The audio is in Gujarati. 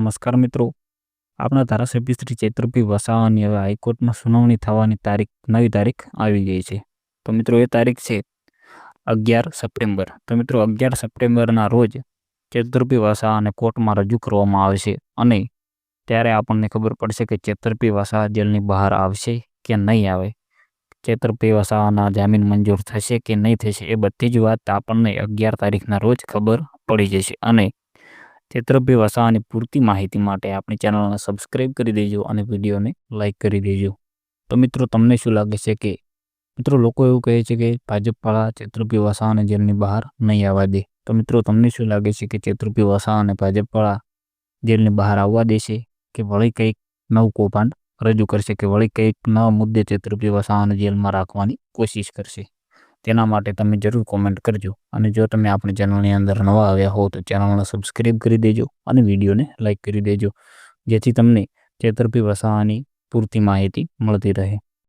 નમસ્કાર મિત્રો. આપણા ધારાસભ્ય શ્રી ચૈત્રભાઈ વસાવાની હવે હાઈકોર્ટમાં સુનાવણી થવાની તારીખ, નવી તારીખ આવી ગઈ છે. તો મિત્રો એ તારીખ છે અગિયાર સપ્ટેમ્બર. તો મિત્રો અગિયાર સપ્ટેમ્બરના રોજ ચૈત્રભાઈ વસાવાને કોર્ટમાં રજૂ કરવામાં આવશે અને ત્યારે આપણને ખબર પડશે કે ચૈત્રભાઈ વસાવા જેલની બહાર આવશે કે નહીં આવે. ચૈત્રભાઈ વસાવાના જામીન મંજૂર થશે કે નહીં થશે એ બધી જ વાત આપણને અગિયાર તારીખના રોજ ખબર પડી જશે અને ચૈત્રભાઈ વસાવાની પૂરતી માહિતી માટે આપણી ચેનલને સબસ્ક્રાઈબ કરી દેજો અને વિડીયોને લાઇક કરી દેજો. તો મિત્રો, તમને શું લાગે છે કે, મિત્રો, લોકો એવું કહે છે કે ભાજપવાળા ચૈત્રભાઈ વસાવાને જેલની બહાર નહીં આવવા દે. તો મિત્રો, તમને શું લાગે છે કે ચૈત્રભાઈ વસાવાને ભાજપવાળા જેલની બહાર આવવા દેશે કે વળી કંઈક નવું કૌભાંડ રજૂ કરશે કે વળી કંઈક નવા મુદ્દે ચૈત્રભાઈ વસાવાને જેલમાં રાખવાની કોશિશ કરશે? તેના માટે તમે જરૂર કોમેન્ટ કરજો. અને જો તમે આપણી ચેનલની અંદર નવા આવ્યા હો તો ચેનલને સબસ્ક્રાઈબ કરી દેજો અને વિડીયોને લાઇક કરી દેજો. જેથી તમને ચેતરપી વસાવાની પૂરતી માહિતી મળતી રહે.